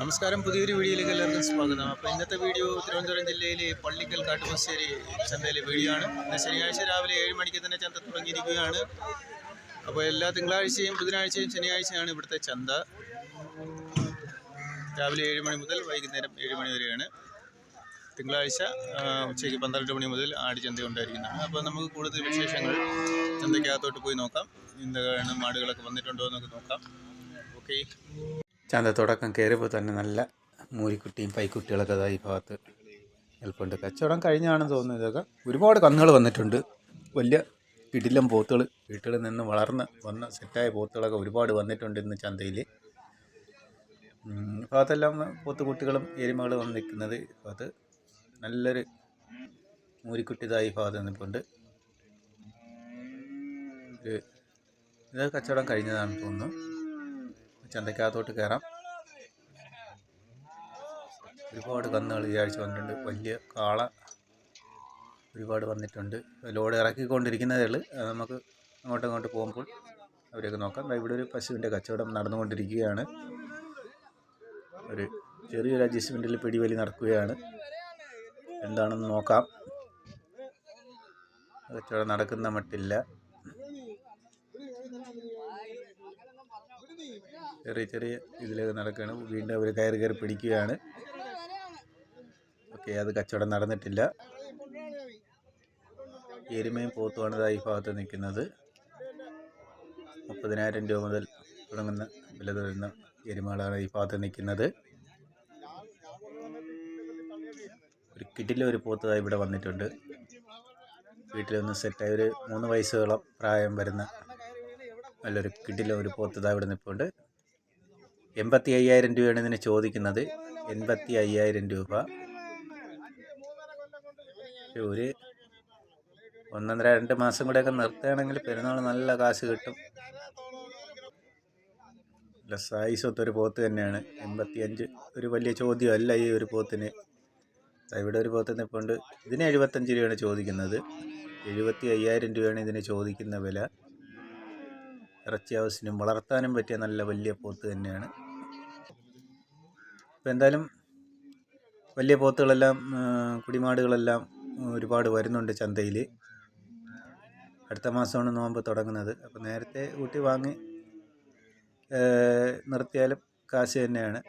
നമസ്കാരം. പുതിയൊരു വീഡിയോയിലേക്ക് എല്ലാവർക്കും സ്വാഗതം. അപ്പോൾ ഇന്നത്തെ വീഡിയോ തിരുവനന്തപുരം ജില്ലയിലെ പള്ളിക്കൽ കാട്ടുമശ്ശേരി ചന്തയിലെ വീഡിയോ ആണ്. ഇന്ന് ശനിയാഴ്ച രാവിലെ ഏഴ് മണിക്ക് തന്നെ ചന്ത തുടങ്ങിയിരിക്കുകയാണ്. അപ്പോൾ എല്ലാ തിങ്കളാഴ്ചയും ബുധനാഴ്ചയും ശനിയാഴ്ചയാണ് ഇവിടുത്തെ ചന്ത. രാവിലെ ഏഴ് മണി മുതൽ വൈകുന്നേരം ഏഴ് മണി വരെയാണ്. തിങ്കളാഴ്ച ഉച്ചയ്ക്ക് പന്ത്രണ്ട് മണി മുതൽ ആടിച്ചന്ത ഉണ്ടായിരിക്കുന്നതാണ്. അപ്പോൾ നമുക്ക് കൂടുതൽ വിശേഷങ്ങൾ ചന്തയ്ക്കകത്തോട്ട് പോയി നോക്കാം. എന്താണ് മാടുകളൊക്കെ വന്നിട്ടുണ്ടോ എന്നൊക്കെ നോക്കാം. ഓക്കെ. ചന്ത തുടക്കം കയറിയപ്പോൾ തന്നെ നല്ല മൂരിക്കുട്ടിയും പൈക്കുട്ടികളൊക്കെ അതാ ഈ ഭാഗത്ത് നിൽപ്പുണ്ട്. കച്ചവടം കഴിഞ്ഞാണെന്ന് തോന്നുന്നു ഇതൊക്കെ. ഒരുപാട് കന്നുകൾ വന്നിട്ടുണ്ട്. വലിയ കിടിലം പോത്തുകൾ വീട്ടിൽ നിന്ന് വളർന്ന് വന്ന സെറ്റായ പോത്തുകളൊക്കെ ഒരുപാട് വന്നിട്ടുണ്ട് ഇന്ന് ചന്തയിൽ ഭാഗത്തെല്ലാം പോത്തുകുട്ടികളും എരുമകളും വന്ന് നിൽക്കുന്നത്. അത് നല്ലൊരു മൂരിക്കുട്ടിതായി ഭാഗത്ത് നിൽപ്പുണ്ട്. ഇത് കച്ചവടം കഴിഞ്ഞതാണെന്ന് തോന്നുന്നു. ചന്തക്കകത്തോട്ട് കയറാം. ഒരുപാട് കന്നുകൾ ഈ ആഴ്ച വന്നിട്ടുണ്ട്. വലിയ കാള ഒരുപാട് വന്നിട്ടുണ്ട്. ലോഡ് ഇറക്കിക്കൊണ്ടിരിക്കുന്നതേ നമുക്ക് അങ്ങോട്ടും ഇങ്ങോട്ട് പോകുമ്പോൾ അവരെയൊക്കെ നോക്കാം. ഇവിടെ ഒരു പശുവിന്റെ കച്ചവടം നടന്നുകൊണ്ടിരിക്കുകയാണ്. ഒരു ചെറിയൊരു അഡ്ജസ്റ്റ്മെന്റിൽ പിടിവലി നടക്കുകയാണ്. എന്താണെന്ന് നോക്കാം. കച്ചവടം നടക്കുന്ന മട്ടില്ല. ചെറിയ ചെറിയ ഇതിലേക്ക് നടക്കുകയാണ്. വീണ്ടും അവർ കയറി കയറി പിടിക്കുകയാണ്. ഓക്കെ അത് കച്ചവടം നടന്നിട്ടില്ല. എരുമയും പോത്തുമാണ് ഈ ഭാഗത്ത് നിൽക്കുന്നത്. മുപ്പതിനായിരം രൂപ മുതൽ തുടങ്ങുന്ന വില തരുന്ന എരുമകളാണ് ഈ ഭാഗത്ത് നിൽക്കുന്നത്. ഒരു കിട്ടിലെ ഒരു പോത്തതായി ഇവിടെ വന്നിട്ടുണ്ട്. വീട്ടിലൊന്ന് സെറ്റായി ഒരു മൂന്ന് വയസ്സോളം പ്രായം വരുന്ന നല്ലൊരു കിടില ഒരു പോത്ത് ഇവിടെ നിൽപ്പുണ്ട് എൺപത്തി അയ്യായിരം രൂപയാണ് ഇതിന് ചോദിക്കുന്നത്. എൺപത്തി അയ്യായിരം രൂപ. ഒരു ഒന്നൊന്നര രണ്ട് മാസം കൂടെയൊക്കെ നിർത്തുകയാണെങ്കിൽ പെരുന്നാൾ നല്ല കാശ് കിട്ടും. നല്ല സൈസ് ഒരു പോത്ത് തന്നെയാണ്. എൺപത്തി അഞ്ച് ഒരു വലിയ ചോദ്യമല്ല ഈ ഒരു പോത്തിന്. ഇവിടെ ഒരു പോത്ത് നിൽപ്പുണ്ട് ഇതിന് എഴുപത്തഞ്ച് രൂപയാണ് ചോദിക്കുന്നത്. എഴുപത്തി അയ്യായിരം രൂപയാണ് ഇതിന് ചോദിക്കുന്ന വില. ഇറച്ചി ആവശ്യത്തിനും വളർത്താനും പറ്റിയ നല്ല വലിയ പോത്ത് തന്നെയാണ്. അപ്പോൾ എന്തായാലും വലിയ പോത്തുകളെല്ലാം കുടിമാടുകളെല്ലാം ഒരുപാട് വരുന്നുണ്ട് ചന്തയിൽ അടുത്ത മാസമാണ് നോമ്പ് തുടങ്ങുന്നത്. അപ്പോൾ നേരത്തെ ഊട്ടി വാങ്ങി നിർത്തിയാലും കാശ് തന്നെയാണ്.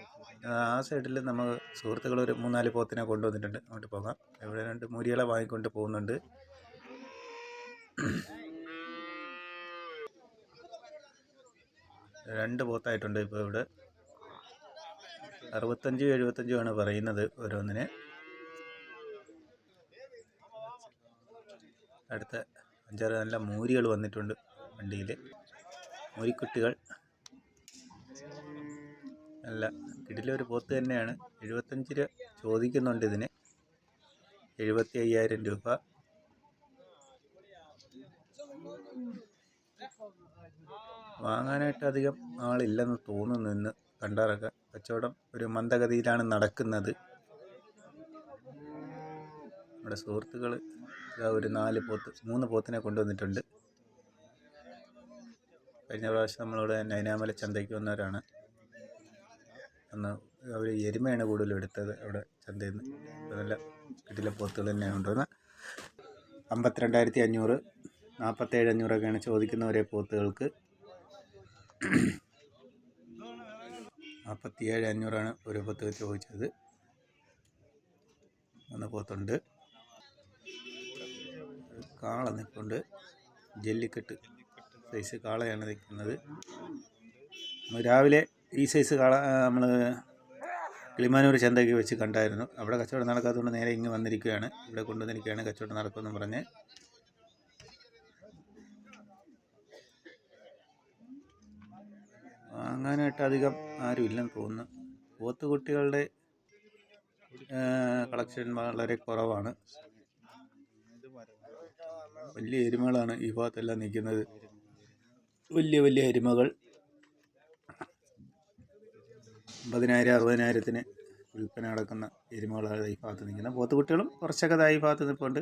ആ സൈഡിൽ നമ്മൾ സുഹൃത്തുക്കൾ ഒരു മൂന്നാൽ പോത്തിനെ കൊണ്ടുവന്നിട്ടുണ്ട്. അങ്ങോട്ട് പോകാം. ഇവിടെ രണ്ട് മുരികളെ വാങ്ങിക്കൊണ്ട് പോകുന്നുണ്ട്. രണ്ട് പോത്തായിട്ടുണ്ട് ഇപ്പോൾ ഇവിടെ. അറുപത്തഞ്ച് എഴുപത്തഞ്ചുമാണ് പറയുന്നത് ഓരോന്നിന്. അടുത്ത അഞ്ചാറ് നല്ല മൂരികൾ വന്നിട്ടുണ്ട് വണ്ടിയിൽ. മൂരിക്കുട്ടികൾ. നല്ല കിടിലൊരു പോത്ത് തന്നെയാണ്. എഴുപത്തഞ്ച് രൂപ ചോദിക്കുന്നുണ്ട് ഇതിന്. എഴുപത്തി അയ്യായിരം രൂപ. വാങ്ങാനായിട്ട് അധികം ആളില്ലെന്ന് തോന്നുന്നു ഇന്ന് കണ്ടാറൊക്കെ കച്ചവടം ഒരു മന്ദഗതിയിലാണ് നടക്കുന്നത്. നമ്മുടെ സുഹൃത്തുക്കൾ ഒരു നാല് പോത്ത് മൂന്ന് പോത്തിനെ കൊണ്ടുവന്നിട്ടുണ്ട്. കഴിഞ്ഞ പ്രാവശ്യം നമ്മളിവിടെ നൈനാമല ചന്തയ്ക്ക് വന്നവരാണ്. അന്ന് അവർ എരുമയാണ് കൂടുതലും എടുത്തത് അവിടെ ചന്തയിൽ നിന്ന് നല്ല കിട്ടിലെ പോത്തുകൾ തന്നെയാണ് കൊണ്ടുവന്നത് അമ്പത്തിരണ്ടായിരത്തി അഞ്ഞൂറ് നാൽപ്പത്തേഴ് അഞ്ഞൂറൊക്കെയാണ് ചോദിക്കുന്ന ഒരേ പോത്തുകൾക്ക്. നാൽപ്പത്തിയേഴ് അഞ്ഞൂറാണ് ഒരു പോത്ത് ചോദിച്ചത്. മൂന്ന് പോത്തുണ്ട്. കാള നിൽപ്പുണ്ട്. ജല്ലിക്കെട്ട്. സൈസ് കാളയാണ് നിൽക്കുന്നത്. രാവിലെ ഈ സൈസ് കാള നമ്മൾ കിളിമാനൂർ ചന്തയ്ക്ക് വെച്ച് കണ്ടായിരുന്നു. അവിടെ കച്ചവടം നടക്കാത്തതുകൊണ്ട് നേരെ ഇങ്ങ് വന്നിരിക്കുകയാണ്. ഇവിടെ കൊണ്ടുവന്നിരിക്കുകയാണ് കച്ചവടം നടക്കുമെന്ന് പറഞ്ഞ്. വാങ്ങാനായിട്ട് അധികം ആരും ഇല്ലെന്ന് തോന്നുന്നു. പോത്തുകുട്ടികളുടെ കളക്ഷൻ വളരെ കുറവാണ്. വലിയ എരുമകളാണ് ഈ ഭാഗത്തെല്ലാം നിൽക്കുന്നത്. വലിയ വലിയ എരുമകൾ. അമ്പതിനായിരം അറുപതിനായിരത്തിന് വിൽപ്പന നടക്കുന്ന എരുമകളാണ് ഈ ഭാഗത്ത് നിൽക്കുന്നത്. പോത്തുകുട്ടികളും കുറച്ചൊക്കെ ഈ ഭാഗത്ത് നിൽപ്പുണ്ട്.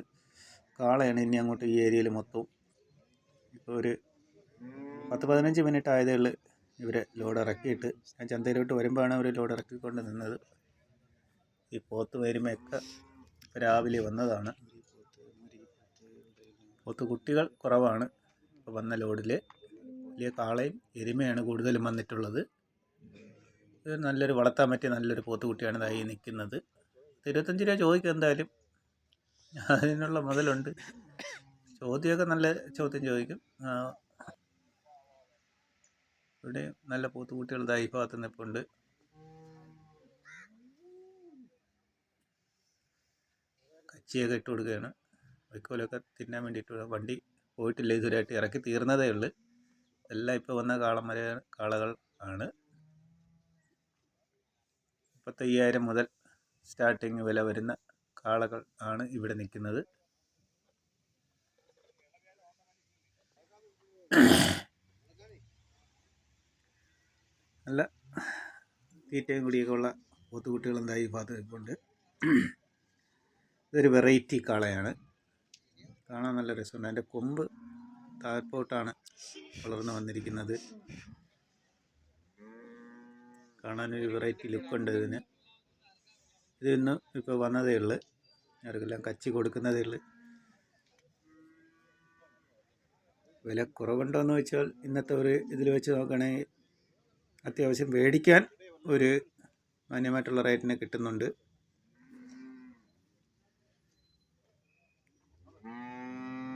കാളയാണ് ഇനി അങ്ങോട്ട് ഈ ഏരിയയിൽ മൊത്തവും. ഇപ്പോൾ ഒരു പത്ത് പതിനഞ്ച് മിനിറ്റ് ആയതേ ഇവരെ ലോഡ് ഇറക്കിയിട്ട് ഞാൻ ചന്തയിലോട്ട് വരുമ്പോഴാണ് അവർ ലോഡ് ഇറക്കിക്കൊണ്ട് നിന്നത്. ഈ പോത്ത് വരുമയൊക്കെ രാവിലെ വന്നതാണ്. പോത്ത് കുട്ടികൾ കുറവാണ്. വന്ന ലോഡിൽ വലിയ കാളയും എരുമയാണ് കൂടുതലും വന്നിട്ടുള്ളത്. ഇത് നല്ലൊരു വളർത്താൻ പറ്റിയ നല്ലൊരു പോത്ത് കുട്ടിയാണ് ഇതായി നിൽക്കുന്നത് ഇരുപത്തഞ്ച് രൂപ ചോദിക്കും എന്തായാലും. അതിനുള്ള മുതലുണ്ട്. ചോദ്യമൊക്കെ നല്ല ചോദ്യം ചോദിക്കും. ഇവിടെ നല്ല പോത്തുകുട്ടികൾ ഇതാ ഈ ഭാഗത്ത് നിൽപ്പുണ്ട് കച്ചിയൊക്കെ ഇട്ട് കൊടുക്കുകയാണ്. വൈക്കോലൊക്കെ തിന്നാൻ വേണ്ടിയിട്ട് വണ്ടി പോയിട്ടില്ല ഇതുവരെയായിട്ട് ഇറക്കി തീർന്നതേ ഉള്ളൂ. എല്ലാം ഇപ്പോൾ വന്ന കാളമര കാളകൾ ആണ്. മുപ്പത്തയ്യായിരം മുതൽ സ്റ്റാർട്ടിങ് വില വരുന്ന കാളകൾ ആണ് ഇവിടെ നിൽക്കുന്നത്. നല്ല തീറ്റയും കൂടിയൊക്കെ ഉള്ള പോത്തുകുട്ടികൾ എന്താ ഈ ഭാഗത്ത് നിൽപ്പുണ്ട്. ഇതൊരു വെറൈറ്റി കാളയാണ്. കാണാൻ നല്ല രസമുണ്ട്. അതിന്റെ കൊമ്പ് താഴ്പോട്ടാണ് വളർന്നു വന്നിരിക്കുന്നത്. കാണാനൊരു വെറൈറ്റി ലുക്കുണ്ട് ഇതിന്. ഇതിന്ന് ഇപ്പോൾ വന്നതേ ഉള്ളു. അവർക്കെല്ലാം കച്ചി കൊടുക്കുന്നതേ ഉള്ളു. വില കുറവുണ്ടോ എന്ന് വെച്ചാൽ ഇന്നത്തെ ഒരു ഇതിൽ വെച്ച് നോക്കുകയാണെങ്കിൽ അത്യാവശ്യം മേടിക്കാൻ ഒരു മാന്യമായിട്ടുള്ള റേറ്റിന് കിട്ടുന്നുണ്ട്.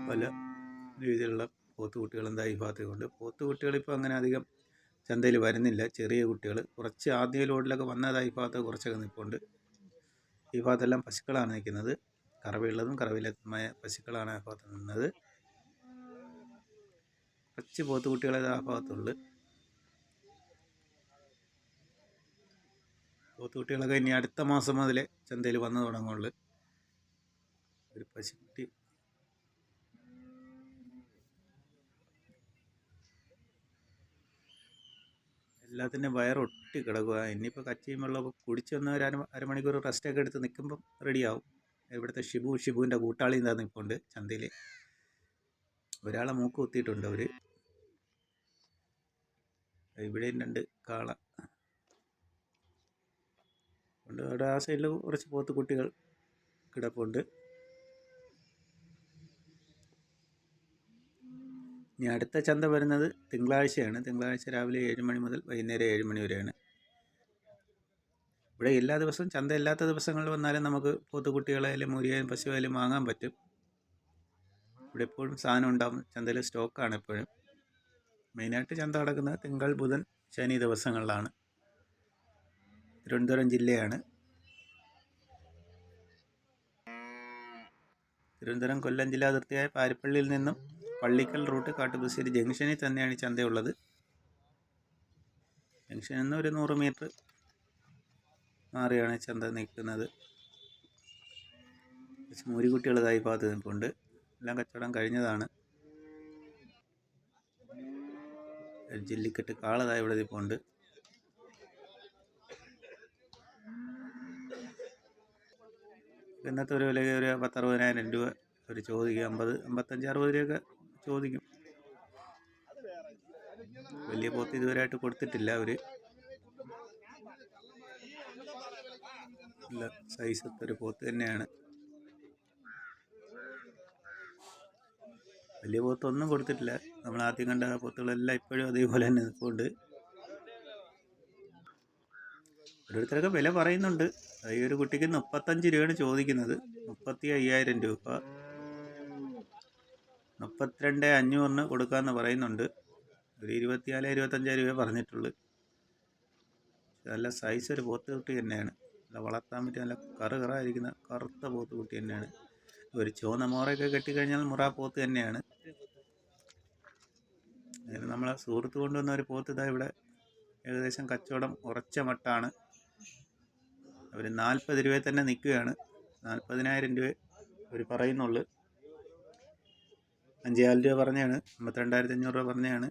പല രീതിയിലുള്ള പോത്തുകുട്ടികൾ എന്താ ഈ ഭാഗത്തേക്കുണ്ട് പോത്തുകുട്ടികൾ ഇപ്പോൾ അങ്ങനെ അധികം ചന്തയിൽ വരുന്നില്ല. ചെറിയ കുട്ടികൾ. കുറച്ച് ആദ്യ ലോഡിലൊക്കെ വന്നതായി ഈ ഭാഗത്ത് കുറച്ചൊക്കെ നിൽപ്പുണ്ട് ഈ ഭാഗത്തെല്ലാം പശുക്കളാണ് നിൽക്കുന്നത്. കറവയുള്ളതും കറവയില്ലാത്തതുമായ പശുക്കളാണ് ആ ഭാഗത്ത് നിന്നത്. കുറച്ച് പോത്തുകുട്ടികളെ ആ ഭാഗത്തുള്ളു. പോത്തുകുട്ടികളൊക്കെ ഇനി അടുത്ത മാസം മുതലേ ചന്തയിൽ വന്നു തുടങ്ങുള്ളൂ. ഒരു പശുക്കുട്ടി. എല്ലാത്തിന്റെയും വയറൊട്ടി കിടക്കുക. ഇനിയിപ്പോൾ കച്ചിയും വെള്ളമൊക്കെ കുടിച്ചൊന്ന് ഒരു അര അരമണിക്കൂർ റെസ്റ്റൊക്കെ എടുത്ത് നിൽക്കുമ്പം റെഡിയാവും ഇവിടുത്തെ ഷിബു ഷിബുവിന്റെ കൂട്ടാളി എന്താ നിൽപ്പുണ്ട് ചന്തയിൽ ഒരാളെ മൂക്ക് കുത്തിയിട്ടുണ്ട് അവർ ഇവിടെയും രണ്ട് കാള. ഉണ്ട്. അവിടെ ആ സൈഡിൽ കുറച്ച് പോത്ത് കുട്ടികൾ കിടപ്പുണ്ട്. ഇനി അടുത്ത ചന്ത വരുന്നത് തിങ്കളാഴ്ചയാണ്. തിങ്കളാഴ്ച രാവിലെ ഏഴ് മണി മുതൽ വൈകുന്നേരം ഏഴ് മണി വരെയാണ്. ഇവിടെ എല്ലാ ദിവസവും ചന്ത ഇല്ലാത്ത ദിവസങ്ങളിൽ വന്നാലും നമുക്ക് പോത്തുകുട്ടികളായാലും മുരിയായാലും പശുവായാലും വാങ്ങാൻ പറ്റും. ഇവിടെ എപ്പോഴും സാധനം ഉണ്ടാകും ചന്തയിൽ സ്റ്റോക്കാണ് എപ്പോഴും. മെയിനായിട്ട് ചന്ത നടക്കുന്നത് തിങ്കൾ ബുധൻ ശനി ദിവസങ്ങളിലാണ്. തിരുവനന്തപുരം ജില്ലയാണ്. തിരുവനന്തപുരം കൊല്ലം ജില്ലാ അതിർത്തിയായ പാരിപ്പള്ളിയിൽ നിന്നും പള്ളിക്കൽ റൂട്ട് കാട്ടുപുശ്ശേരി ജംഗ്ഷനിൽ തന്നെയാണ് ഈ ചന്തയുള്ളത്. ജംഗ്ഷനിൽ നിന്ന് ഒരു നൂറ് മീറ്റർ മാറിയാണ് ചന്ത നിൽക്കുന്നത്. മൂരിക്കുട്ടികളതായി ഭാഗത്ത് നിൽപ്പുണ്ട്. എല്ലാം കച്ചവടം കഴിഞ്ഞതാണ്. ജെല്ലിക്കെട്ട് കാളതായി ഇവിടെ നിൽപ്പുണ്ട്. ഇന്നത്തെ ഒരു വിലയ്ക്ക് ഒരു പത്തറുപതിനായിരം രൂപ ഒരു ചോദിക്കും അമ്പത് അമ്പത്തഞ്ച് അറുപത് രൂപയൊക്കെ ചോദിക്കും. വലിയ പോത്ത് ഇതുവരെയായിട്ട് കൊടുത്തിട്ടില്ല അവർ നല്ല സൈസത്തെ ഒരു പോത്ത് തന്നെയാണ്. വലിയ പോത്തൊന്നും കൊടുത്തിട്ടില്ല. നമ്മൾ ആദ്യം കണ്ട പോത്തുകളെല്ലാം ഇപ്പോഴും അതേപോലെ തന്നെ നിൽപ്പുണ്ട്. ഓരോരുത്തരൊക്കെ വില പറയുന്നുണ്ട്. ഈ ഒരു കുട്ടിക്ക് മുപ്പത്തഞ്ച് രൂപയാണ് ചോദിക്കുന്നത്. മുപ്പത്തി അയ്യായിരം രൂപ. മുപ്പത്തിരണ്ട് അഞ്ഞൂറിന് കൊടുക്കാമെന്ന് പറയുന്നുണ്ട്. ഒരു ഇരുപത്തിനാല് ഇരുപത്തഞ്ചായിരം രൂപ പറഞ്ഞിട്ടുള്ളൂ. നല്ല സൈസ് ഒരു പോത്ത് കുട്ടി തന്നെയാണ്. നല്ല വളർത്താൻ പറ്റിയ നല്ല കറ് കറായിരിക്കുന്ന കറുത്ത പോത്ത് കുട്ടി തന്നെയാണ്. ഒരു ചുവന്ന മോറയൊക്കെ കെട്ടിക്കഴിഞ്ഞാൽ മുറ പോത്ത് തന്നെയാണ്. നമ്മളെ സുഹൃത്ത് കൊണ്ടുവന്ന ഒരു പോത്ത് ഇതാ ഇവിടെ ഏകദേശം കച്ചവടം ഉറച്ച മട്ടാണ്. അവർ നാൽപ്പത് രൂപയിൽ തന്നെ നിൽക്കുകയാണ്. നാൽപ്പതിനായിരം രൂപ അവർ പറയുന്നുള്ളു. അഞ്ചായിരം രൂപ പറഞ്ഞാണ് അമ്പത്തിരണ്ടായിരത്തി അഞ്ഞൂറ് രൂപ പറഞ്ഞാണ്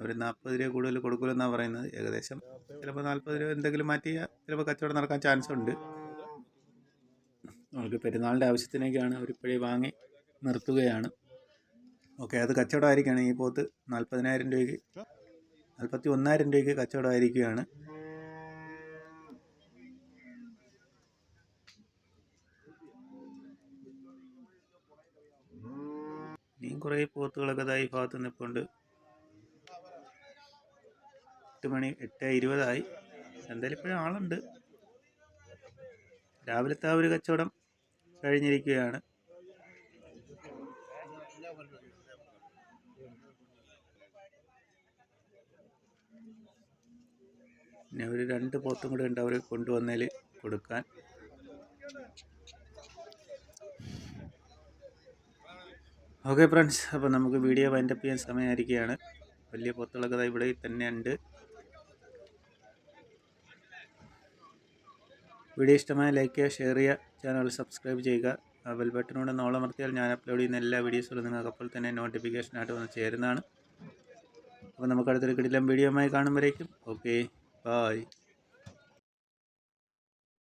അവർ നാൽപ്പത് രൂപ കൂടുതൽ കൊടുക്കുമെന്നാണ് പറയുന്നത്. ഏകദേശം ചിലപ്പോൾ നാൽപ്പത് രൂപ എന്തെങ്കിലും മാറ്റിയാൽ ചിലപ്പോൾ കച്ചവടം നടക്കാൻ ചാൻസ് ഉണ്ട് അവർക്ക് പെരുന്നാളിന്റെ ആവശ്യത്തിനൊക്കെയാണ് അവരിപ്പോഴേ വാങ്ങി നിർത്തുകയാണ്. ഓക്കെ അത് കച്ചവടമായിരിക്കുകയാണ് ഈ പോത്ത്. നാൽപ്പതിനായിരം രൂപയ്ക്ക് നാൽപ്പത്തി ഒന്നായിരം രൂപയ്ക്ക് കച്ചവടമായിരിക്കുകയാണ്. കുറേ പോത്തുകളൊക്കെ ഇതായി ഭാഗത്ത് നിൽപ്പുണ്ട് എട്ട് മണി എട്ട് ഇരുപതായി. എന്തായാലും ഇപ്പോഴും ആളുണ്ട്. രാവിലത്തെ ആ ഒരു കച്ചവടം കഴിഞ്ഞിരിക്കുകയാണ്. പിന്നെ ഒരു രണ്ട് പോത്തും കൂടെ ഉണ്ട് അവർ കൊണ്ടുവന്നതിൽ കൊടുക്കാൻ. ഓക്കെ ഫ്രണ്ട്സ് അപ്പോൾ നമുക്ക് വീഡിയോ വൈൻഡപ്പ് ചെയ്യാൻ സമയമായിരിക്കുകയാണ്. വലിയ പോത്തുകളൊക്കെ ഇവിടെ തന്നെ ഉണ്ട്. വീഡിയോ ഇഷ്ടമായ ലൈക്ക് ചെയ്യുക ഷെയർ ചെയ്യുക ചാനൽ സബ്സ്ക്രൈബ് ചെയ്യുക. ബെൽ ബട്ടനോട് നോളമർത്തിയാൽ ഞാൻ അപ്ലോഡ് ചെയ്യുന്ന എല്ലാ വീഡിയോസുകളും നിങ്ങൾക്ക് അപ്പോൾ തന്നെ നോട്ടിഫിക്കേഷനായിട്ട് വന്ന് ചേരുന്നതാണ്. അപ്പോൾ നമുക്ക് അടുത്തൊരു കിടിലം വീഡിയോയുമായി കാണുമ്പോഴേക്കും. Okay bye